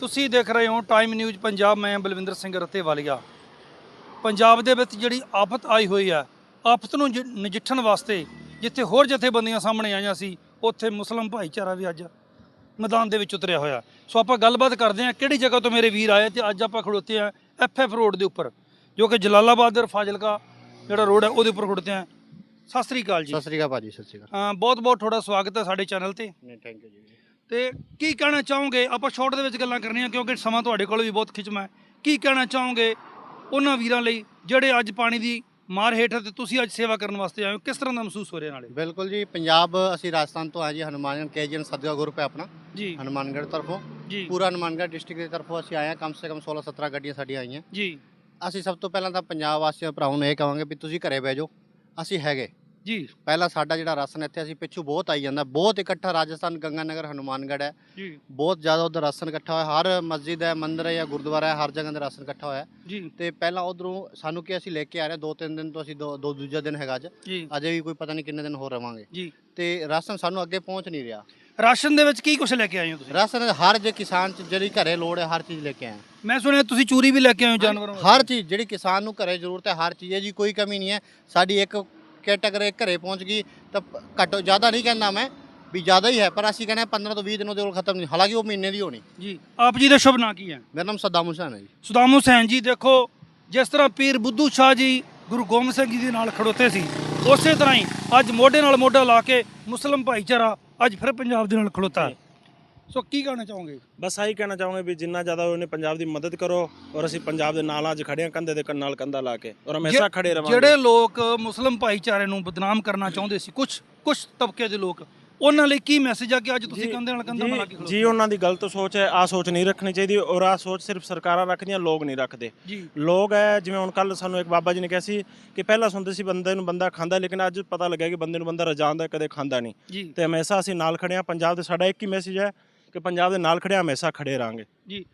ਤੁਸੀਂ ਦੇਖ ਰਹੇ ਹੋ ਟਾਈਮ ਨਿਊਜ਼ ਪੰਜਾਬ। ਮੈਂ ਬਲਵਿੰਦਰ ਸਿੰਘ ਰਤੇਵਾਲੀਆ। ਪੰਜਾਬ ਦੇ ਵਿੱਚ ਜਿਹੜੀ ਆਫਤ ਆਈ ਹੋਈ ਹੈ ਆਫਤ ਨੂੰ ਨਜਿੱਠਣ ਵਾਸਤੇ ਜਿੱਥੇ ਹੋਰ ਜਥੇਬੰਦੀਆਂ ਸਾਹਮਣੇ ਆਈਆਂ ਸੀ ਉੱਥੇ ਮੁਸਲਮ ਭਾਈਚਾਰਾ ਵੀ ਅੱਜ ਮੈਦਾਨ ਦੇ ਵਿੱਚ ਉਤਰਿਆ ਹੋਇਆ। ਸੋ ਆਪਾਂ ਗੱਲਬਾਤ ਕਰਦੇ ਹਾਂ ਕਿਹੜੀ ਜਗ੍ਹਾ ਤੋਂ ਮੇਰੇ ਵੀਰ ਆਏ ਤੇ ਅੱਜ ਆਪਾਂ ਖੜੋਤੇ ਹਾਂ ਐਫਐਫ ਰੋਡ ਦੇ ਉੱਪਰ ਜੋ ਕਿ ਜਲਾਲਾਬਾਦ ਔਰ ਫਾਜ਼ਿਲਕਾ ਜਿਹੜਾ ਰੋਡ ਹੈ ਉਹਦੇ ਉੱਪਰ ਖੜੋਤੇ ਹਾਂ। ਸਤਿ ਸ੍ਰੀ ਅਕਾਲ ਜੀ। ਸਤਿ ਸ੍ਰੀ ਅਕਾਲ ਭਾਜੀ ਸਤਿ ਸ੍ਰੀ ਅਕਾਲ। ਬਹੁਤ ਬਹੁਤ ਤੁਹਾਡਾ ਸਵਾਗਤ ਹੈ ਸਾਡੇ ਚੈਨਲ ਤੇ। ਨਹੀਂ ਥੈਂਕ ਯੂ ਜੀ। ਤੇ ਕੀ ਕਹਿਣਾ ਚਾਹੋਗੇ? ਆਪਾਂ ਸ਼ਾਰਟ ਦੇ ਵਿੱਚ ਗੱਲਾਂ ਕਰਨੀਆਂ ਕਿਉਂਕਿ ਸਮਾਂ ਤੁਹਾਡੇ ਕੋਲ ਵੀ ਬਹੁਤ ਖਿਚਮਾ ਹੈ। ਕੀ ਕਹਿਣਾ ਚਾਹੋਗੇ ਉਹਨਾਂ ਵੀਰਾਂ ਲਈ ਜਿਹੜੇ ਅੱਜ ਪਾਣੀ ਦੀ ਮਾਰ ਹੇਠ ਤੇ ਤੁਸੀਂ ਅੱਜ ਸੇਵਾ ਕਰਨ ਵਾਸਤੇ ਆਏ ਹੋ? ਕਿਸ ਤਰ੍ਹਾਂ ਦਾ ਮਹਿਸੂਸ ਹੋ ਰਿਹਾ ਨਾਲੇ? ਬਿਲਕੁਲ ਜੀ ਪੰਜਾਬ ਅਸੀਂ ਰਾਜਸਥਾਨ ਤੋਂ ਆਏ ਜੀ ਹਨੂਮਾਨਗੜ ਕੇਜਨ ਸਦਗਾ ਗਰੁੱਪ ਹੈ ਆਪਣਾ। ਜੀ। ਹਨੂਮਾਨਗੜ ਤਰਫੋਂ। ਜੀ। ਪੂਰਾ ਹਨੂਮਾਨਗੜ ਡਿਸਟ੍ਰਿਕਟ ਦੇ ਤਰਫੋਂ ਅਸੀਂ ਆਏ ਹਾਂ ਕਮ ਸੇ ਕਮ 16 17 ਗੱਡੀਆਂ ਸਾਡੀਆਂ ਆਈਆਂ। ਜੀ। ਅਸੀਂ ਸਭ ਤੋਂ ਪਹਿਲਾਂ ਤਾਂ ਪੰਜਾਬ ਵਾਸੀਆਂ ਭਰਾਵਾਂ ਨੂੰ ਇਹ ਕਹਾਂਗੇ ਵੀ ਤੁਸੀਂ ਘਰੇ ਬਹਿ ਜਾਓ ਅਸੀਂ ਹੈਗੇ। ਜੀ। ਪਹਿਲਾਂ ਸਾਡਾ ਜਿਹੜਾ ਰਾਸ਼ਨ ਇੱਥੇ ਅਸੀਂ ਪਿੱਛੋਂ ਬਹੁਤ ਆਈ ਜਾਂਦਾ। ਬਹੁਤ ਇਕੱਠਾ ਰਾਜਸਥਾਨ ਗੰਗਾਨਗਰ ਹਨੂਮਾਨਗढ़ ਹੈ। ਜੀ। ਬਹੁਤ ਜ਼ਿਆਦਾ ਉਧਰ ਰਾਸ਼ਨ ਇਕੱਠਾ ਹੋਇਆ। ਹਰ ਮਸਜਿਦ ਹੈ ਮੰਦਿਰ ਹੈ ਜਾਂ ਗੁਰਦੁਆਰਾ ਹੈ ਹਰ ਜਗ੍ਹਾ ਤੇ ਰਾਸ਼ਨ ਇਕੱਠਾ ਹੋਇਆ। ਹੈ। ਜੀ। ਤੇ ਪਹਿਲਾਂ ਉਧਰੋਂ ਸਾਨੂੰ ਕਿ ਅਸੀਂ ਲੈ ਕੇ ਆ ਰਹੇ ਦੋ ਤਿੰਨ ਦਿਨ ਤੋਂ ਅਸੀਂ ਦੋ ਦੋ ਦੂਜਾ ਦਿਨ ਹੈਗਾ ਅੱਜ। ਅਜੇ ਵੀ ਕੋਈ ਪਤਾ ਨਹੀਂ ਕਿੰਨੇ ਦਿਨ ਹੋਰ ਰਵਾਂਗੇ। ਜੀ। ਤੇ ਰਾਸ਼ਨ ਸਾਨੂੰ ਅੱਗੇ ਪਹੁੰਚ ਨਹੀਂ ਰਿਹਾ। ਰਾਸ਼ਨ ਦੇ ਵਿੱਚ ਕੀ ਕੁਝ ਲੈ ਕੇ ਆਏ ਹੋ ਤੁਸੀਂ? ਰਾਸ਼ਨ ਹਰ ਜੇ ਕਿਸਾਨ ਚ ਜਿਹੜੀ ਘਰੇ ਲੋੜ ਹੈ ਹਰ ਚੀਜ਼ ਲੈ ਕੇ ਆਏ। ਮੈਂ ਸੁਣਿਆ ਤੁਸੀਂ ਚੂਰੀ ਵੀ ਲੈ ਕੇ ਆਏ ਹੋ ਜਾਨਵਰਾਂ ਹਰ ਚੀਜ਼ ਜਿਹੜੀ ਕਿਸਾਨ ਨੂੰ ਘਰੇ ਜ਼ਰੂਰਤ ਹੈ ਹਰ ਚੀਜ਼ ਹੈ ਜੀ ਕੋਈ ਕਮੀ ਨਹੀਂ ਹੈ। ਸਾਡੀ ਇੱਕ ਕੈਟਾਗਰੀ ਘਰੇ ਪਹੁੰਚ ਗਈ ਤਾਂ ਘੱਟੋ ਜ਼ਿਆਦਾ ਨਹੀਂ ਕਹਿੰਦਾ ਮੈਂ ਵੀ ਜ਼ਿਆਦਾ ਹੀ ਹੈ ਪਰ ਅਸੀਂ ਕਹਿੰਦੇ ਹਾਂ 15 ਤੋਂ 20 ਦਿਨ ਉਹਦੇ ਕੋਲ ਖਤਮ ਨਹੀਂ ਹਾਲਾਂਕਿ ਉਹ ਮਹੀਨੇ ਦੀ ਹੋਣੀ। ਜੀ ਆਪ ਜੀ ਦਾ ਸ਼ੁਭ ਨਾਂ ਕੀ ਹੈ? ਮੇਰਾ ਨਾਮ ਸਦਾਮ ਹੁਸੈਨ ਹੈ ਜੀ। ਸੁਦਾਮ ਹੁਸੈਨ ਜੀ ਦੇਖੋ ਜਿਸ ਤਰ੍ਹਾਂ ਪੀਰ ਬੁੱਧੂ ਸ਼ਾਹ ਜੀ ਗੁਰੂ ਗੋਬਿੰਦ ਸਿੰਘ ਜੀ ਦੇ ਨਾਲ ਖੜੋਤੇ ਸੀ ਉਸੇ ਤਰ੍ਹਾਂ ਹੀ ਅੱਜ ਮੋਢੇ ਨਾਲ ਮੋਢਾ ਲਾ ਕੇ ਮੁਸਲਮ ਭਾਈਚਾਰਾ ਅੱਜ ਫਿਰ ਪੰਜਾਬ ਦੇ ਨਾਲ ਖੜੋਤਾ। ਹੈ। ਸੋ ਕੀ ਕਹਿਣਾ ਚਾਹੋਗੇ? ਬਸ ਆਹੀ ਕਹਿਣਾ ਚਾਹਾਂਗੇ ਵੀ ਜਿੰਨਾ ਜ਼ਿਆਦਾ ਉਹਨੇ ਪੰਜਾਬ ਦੀ ਮਦਦ ਕਰੋ ਔਰ ਅਸੀਂ ਪੰਜਾਬ ਦੇ ਨਾਲ ਅੱਜ ਖੜੇ ਹਾਂ ਕੰਧੇ ਦੇ ਕੰਨ ਨਾਲ ਕੰਧਾ ਲਾ ਕੇ ਔਰ ਹਮੇਸ਼ਾ ਖੜੇ ਰਵਾਂਗੇ। ਜਿਹੜੇ ਲੋਕ ਮੁਸਲਮ ਭਾਈਚਾਰੇ ਨੂੰ ਬਦਨਾਮ ਕਰਨਾ ਚਾਹੁੰਦੇ ਸੀ ਕੁਝ ਕੁਝ ਤਬਕੇ ਦੇ ਲੋਕ ਉਹਨਾਂ ਲਈ ਕੀ ਮੈਸੇਜ ਆ ਕਿ ਅੱਜ ਤੁਸੀਂ ਕੰਧੇ ਨਾਲ ਕੰਧਾ ਮਿਲਾ ਕੇ ਜੀ- ਉਹਨਾਂ ਦੀ ਗਲਤ ਸੋਚ ਹੈ ਆ ਸੋਚ ਨਹੀਂ ਰੱਖਣੀ ਚਾਹੀਦੀ ਔਰ ਆ ਸੋਚ ਸਿਰਫ ਸਰਕਾਰਾਂ ਰੱਖਦੀਆਂ ਲੋਕ ਨਹੀਂ ਰੱਖਦੇ। ਲੋਕ ਹੈ ਜਿਵੇਂ ਹੁਣ ਕੱਲ ਸਾਨੂੰ ਇੱਕ ਬਾਬਾ ਜੀ ਨੇ ਕਿਹਾ ਸੀ ਕਿ ਪਹਿਲਾਂ ਸੁਣਦੇ ਸੀ ਬੰਦੇ ਨੂੰ ਬੰਦਾ ਖਾਂਦਾ ਲੇਕਿਨ ਅੱਜ ਪਤਾ ਲੱਗਿਆ ਕਿ ਬੰਦੇ ਨੂੰ ਬੰਦਾ ਰਜਾਉਂਦਾ ਕਦੇ ਖਾਂਦਾ ਨਹੀਂ। ਤੇ ਹਮੇਸ਼ਾ ਅਸੀਂ ਨਾਲ ਖੜੇ ਹਾਂ ਪੰਜਾਬ ਦੇ ਸਾਡਾ ਇੱਕ ਹੀ ਮੈਸੇਜ ਹੈ ਕਿ ਪੰਜਾਬ ਦੇ ਨਾਲ ਖੜੇ ਹਾਂ, ਹਮੇਸ਼ਾ ਖੜੇ ਰਾਂਗੇ ਜੀ।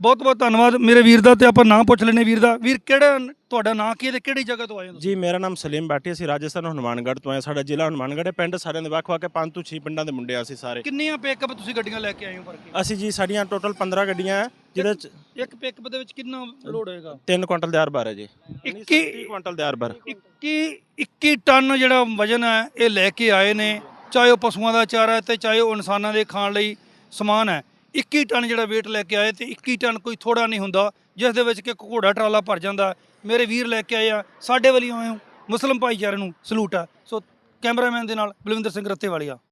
ਬਹੁਤ ਬਹੁਤ ਧੰਨਵਾਦ। ਮੇਰੇ ਵੀਰ ਦਾ ਤੇ ਆਪਾਂ ਨਾਂ ਪੁੱਛ ਲੈਨੇ ਵੀਰ ਦਾ। ਵੀਰ ਕਿਹੜਾ ਤੁਹਾਡਾ ਨਾਂ ਕੀ ਹੈ ਤੇ ਕਿਹੜੀ ਜਗ੍ਹਾ ਤੋਂ ਆਏ ਹੋ ਤੁਸੀਂ? ਜੀ ਮੇਰਾ ਨਾਮ ਸਲੀਮ ਬਾਟੀ ਅਸੀਂ ਰਾਜਸਥਾਨ ਹਨੂਮਾਨਗੜ੍ਹ ਤੋਂ ਆਏ ਸਾਡਾ ਜ਼ਿਲ੍ਹਾ ਹਨੂਮਾਨਗੜ੍ਹ ਹੈ। ਪਿੰਡ ਸਾਰਿਆਂ ਦੇ ਵੱਖ-ਵੱਖ ਹੈ। ਪੰਜ ਤੋਂ ਛੇ ਪਿੰਡਾਂ ਦੇ ਮੁੰਡੇ ਆ ਅਸੀਂ ਸਾਰੇ। ਕਿੰਨੀਆਂ ਪਿਕਅਪ ਤੁਸੀਂ ਗੱਡੀਆਂ ਲੈ ਕੇ ਆਏ ਹੋ ਭਰ ਕੇ? ਅਸੀਂ ਜੀ ਸਾਡੀਆਂ ਟੋਟਲ 15 ਗੱਡੀਆਂ ਹੈ ਜਿਹਦੇ ਚ ਇੱਕ ਪਿਕਅਪ ਦੇ ਵਿੱਚ ਕਿੰਨਾ ਲੋਡ ਹੋਏਗਾ? 3 ਕੁਇੰਟਲ ਦੇ ਆਰ-ਬਾਰ ਹੈ ਜੀ। ਇੱਕੀ- 30 ਕੁਇੰਟਲ ਦੇ ਆਰ-ਬਾਰ। 21 21 ਟਨ ਜਿਹੜਾ ਵਜਨ ਹੈ ਇਹ ਲੈ ਕੇ ਆਏ ਨੇ। ਚਾਹੇ ਉਹ ਪਸ਼ੂਆਂ ਦਾ ਚਾਰਾ ਹੈ ਤੇ ਚਾਹੇ ਉਹ ਇਨਸਾਨਾਂ ਦੇ ਖਾਣ ਲਈ ਸਮਾਨ ਹੈ। 21 ਟਨ ਜਿਹੜਾ weight ਲੈ ਕੇ ਆਏ ਤੇ 21 ਟਨ ਕੋਈ ਥੋੜਾ ਨਹੀਂ ਹੁੰਦਾ, ਜਿਸ ਦੇ ਵਿੱਚ ਕਿ ਘੋੜਾ ਟਰਾਲਾ ਭਰ ਜਾਂਦਾ। ਮੇਰੇ ਵੀਰ ਲੈ ਕੇ ਆਏ ਆ, ਸਾਡੇ ਵੱਲੋਂ ਆਏ ਹੋ। ਮੁਸਲਮ ਭਾਈਚਾਰੇ ਨੂੰ ਸਲੂਟ ਹੈ ਸੋ ਕੈਮਰਾਮੈਨ ਦੇ ਨਾਲ ਬਲਵਿੰਦਰ ਸਿੰਘ ਰੱਤੇਵਾਲੀਆ